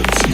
Systems.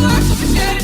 Só se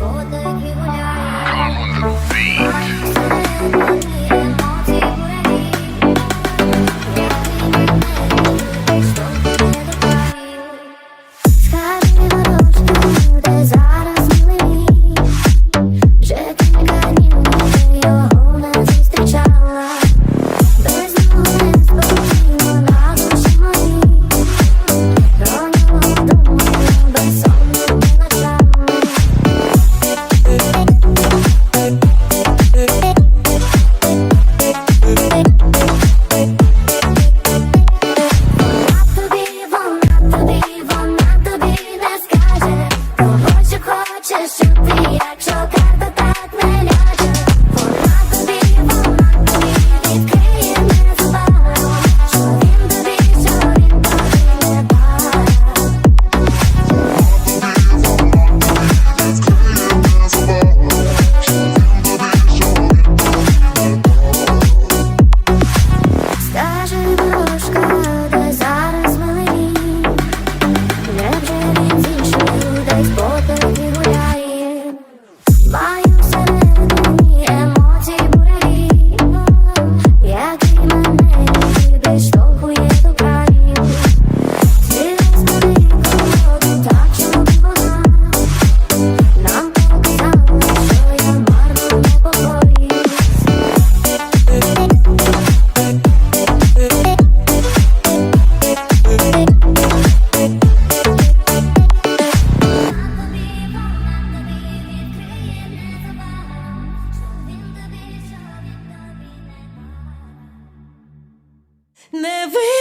Oh, the you. Не видаляй,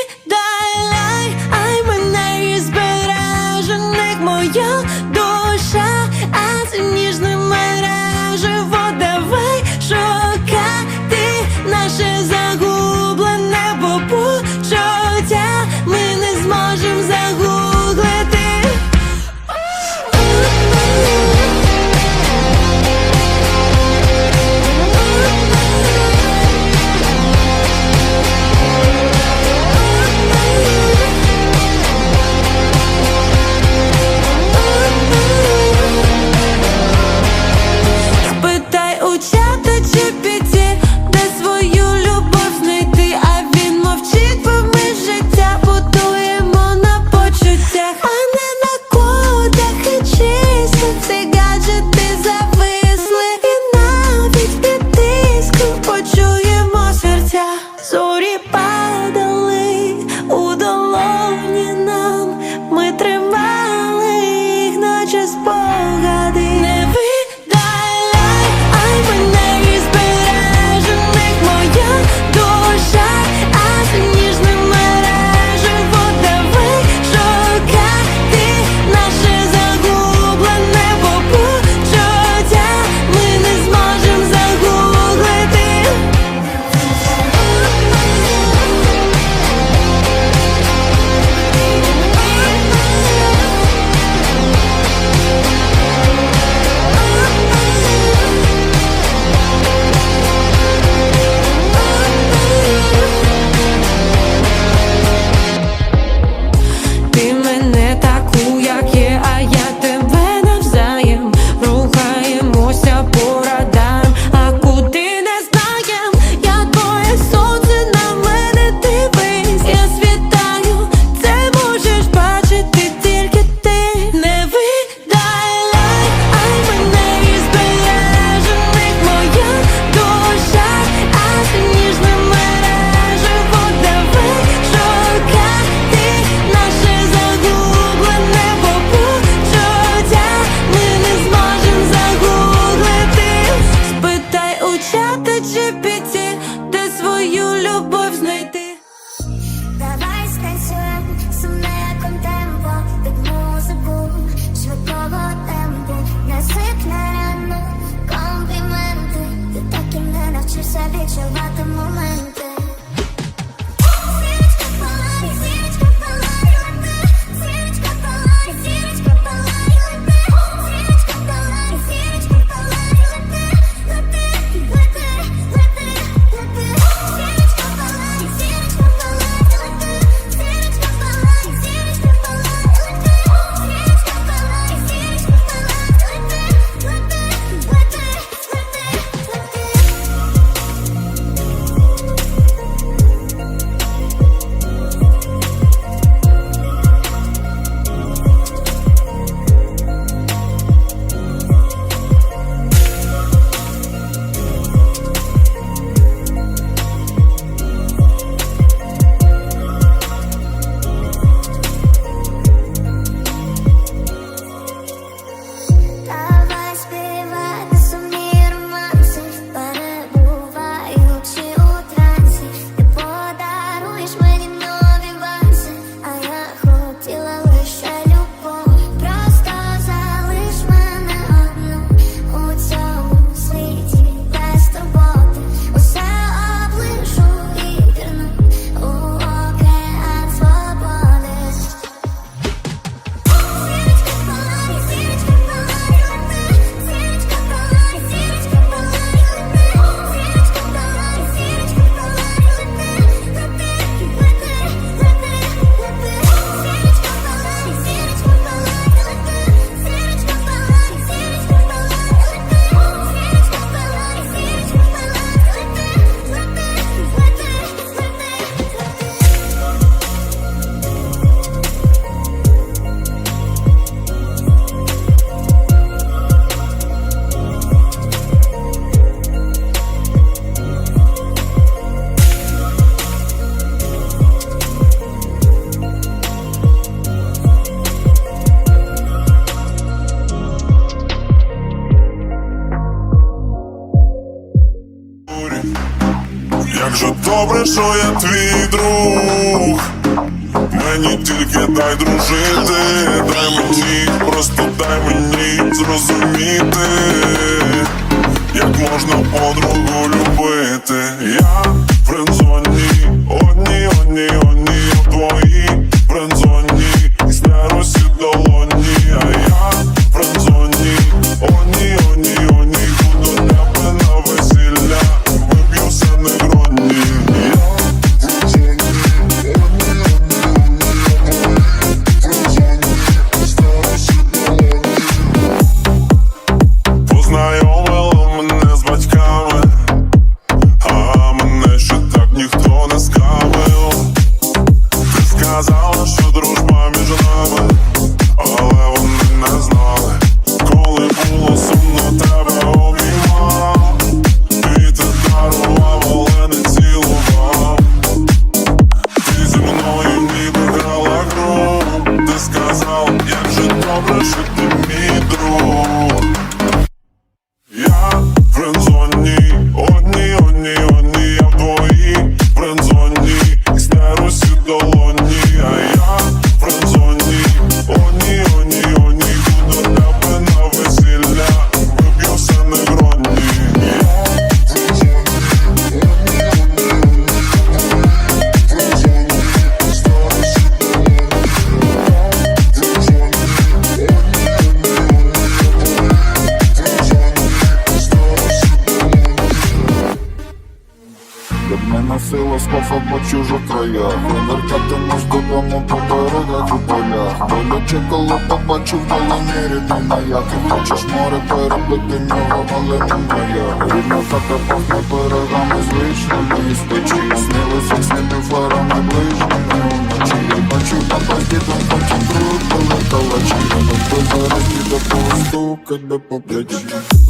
руки тебе по плечі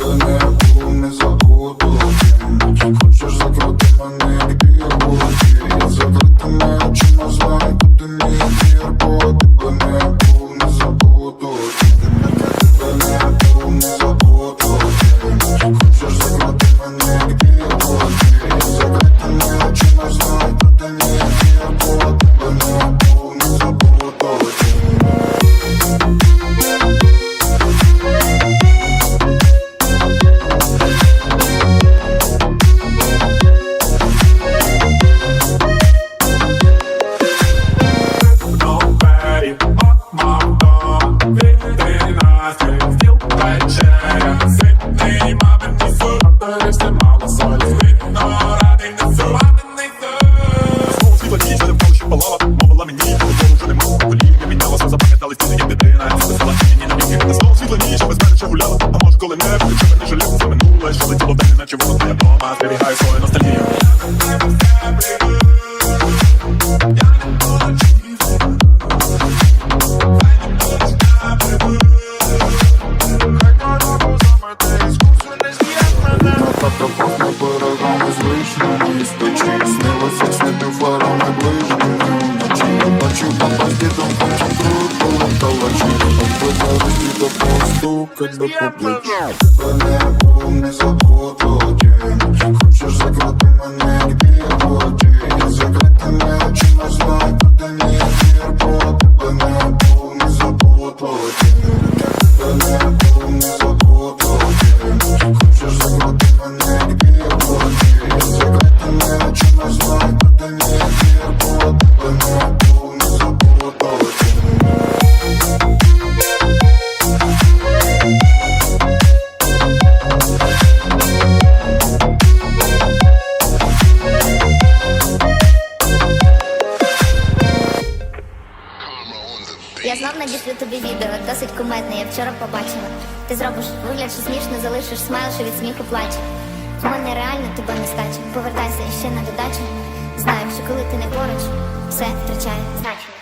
Мене не забуду, мабуть, хочеш love. вчора побачила. Ти зробиш вигляд, що смішно залишиш смайл, що від сміху плаче. В мене реально тебе не стачить. Повертайся ще на додачу. Знаю, що коли ти не поруч, все втрачає значення.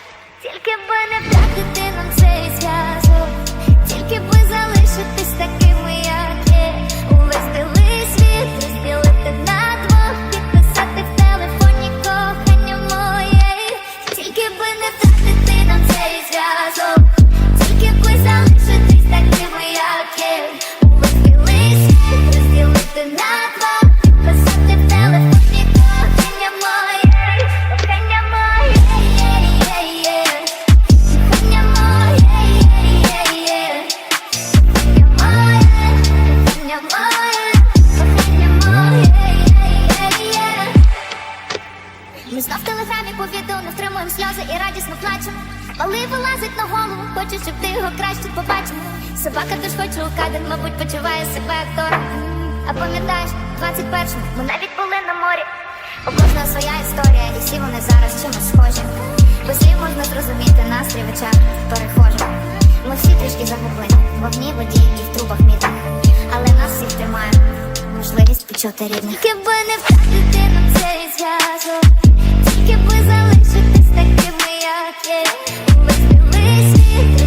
відчути рідних Тільки би не втратити нам цей зв'язок. Тільки би залишитись такими, як є. Увесь білий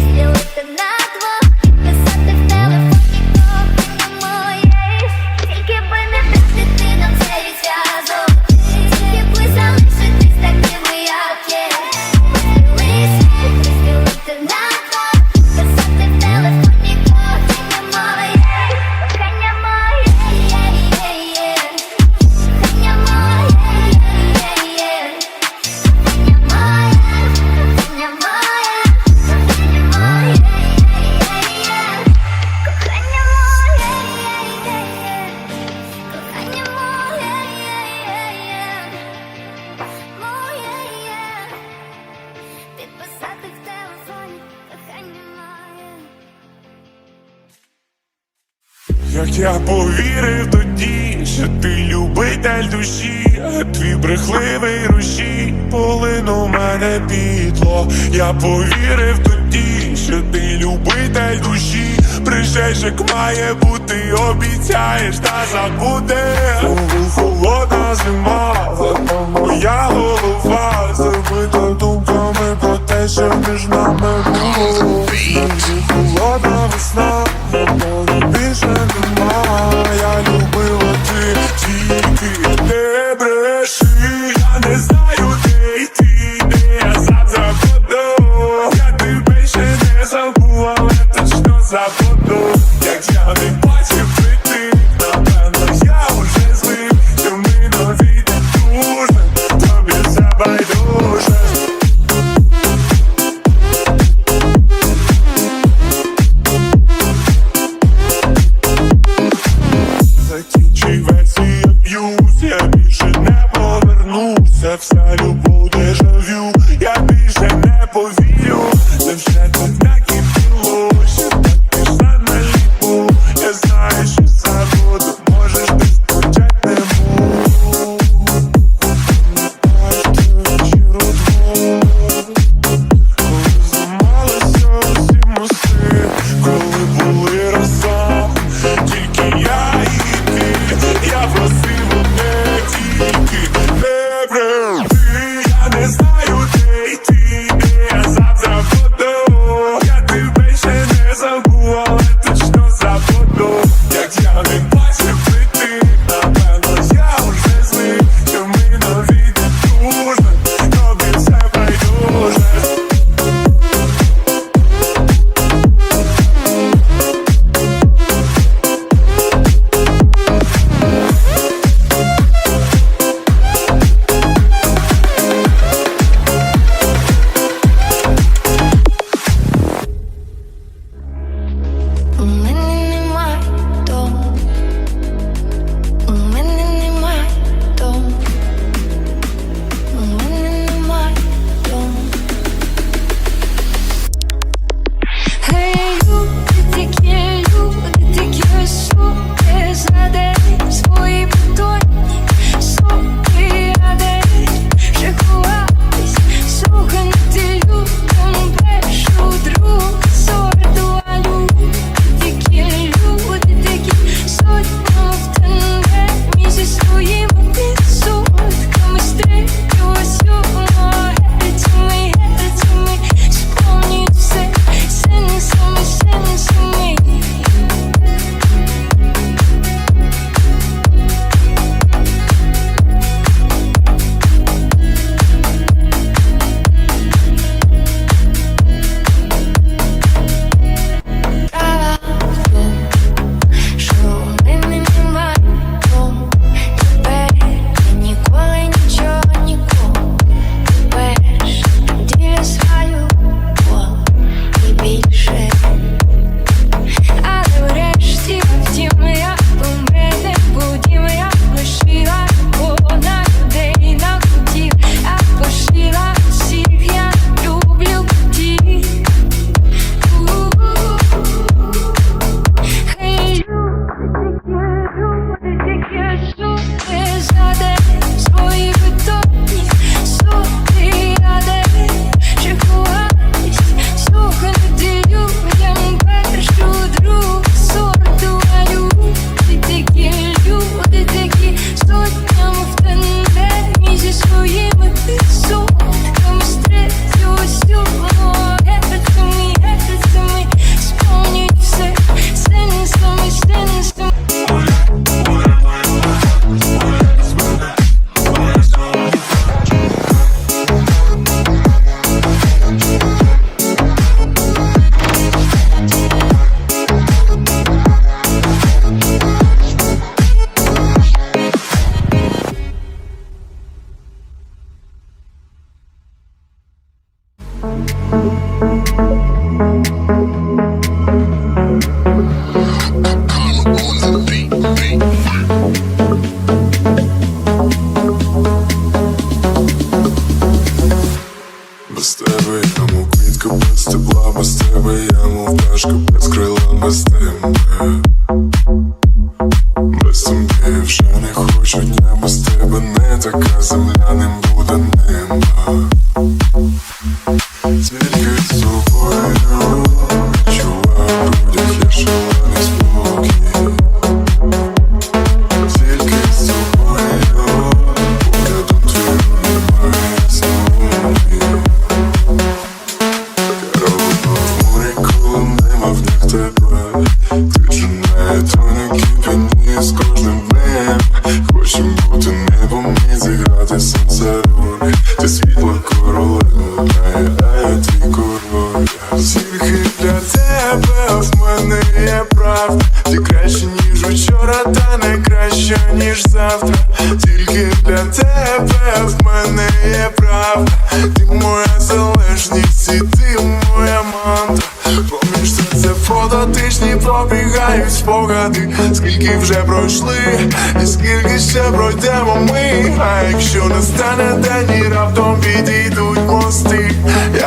Як я повірив тоді, що ти любитель душі, твій брехливий рушій полинув мене підло. Я повірив тоді, що ти любитель душі, прийшеш, як має бути, обіцяєш, та забуде. Холодна зима, моя голова забита думками про те, що між нами було. Холодна весна. Vision I look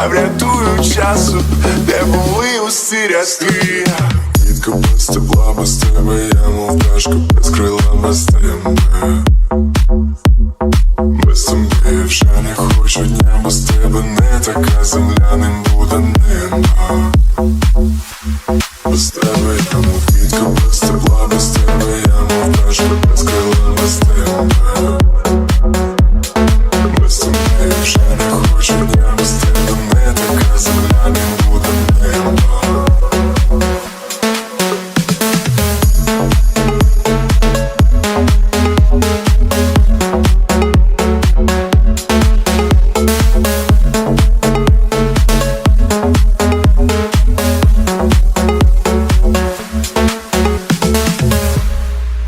Врятую часу, де були усі рядки Квітка без тепла, без тебе, я мов пташка без крила, без тебе без сумнів вже не хочу дня без тебе не така земля не буде нема